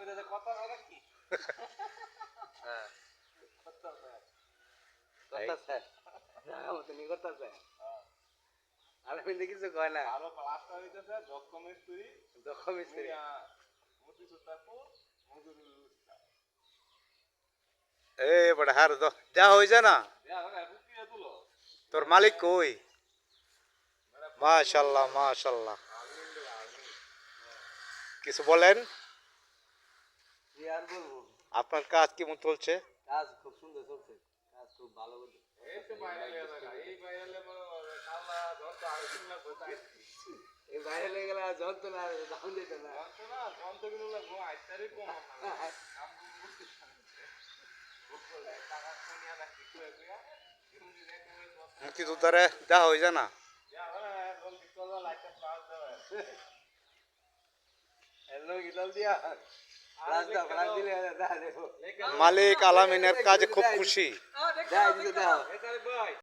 আবার মেয়ে কইতে কত হবে কি হ্যাঁ কত হবে এই। করতেছে জায়গা মতো নি করতেছে আর কিন্তু কিছু কয় না আরো প্লাস্টার হইতেছে দক্ষ মিস্ত্রি দক্ষ মিস্ত্রি মুতি সুতাপু মুগুরু এ বড় হার দ যা হই যা না ইয়া ওরা রুকিয়ে তুলো তোর মালিক কই মাশাল্লাহ মাশাল্লাহ কিছু বলেন কি আর বলবো আপনার কাজ কেমন চলছে? কাজ খুব সুন্দর চলছে। কাজ খুব ভালো না। না। না মুক্তিযোদ্ধারে যা হই যা না ওরা জলদি চলো লাইটটা মালিক আলামিনের কাজে খুব খুশি।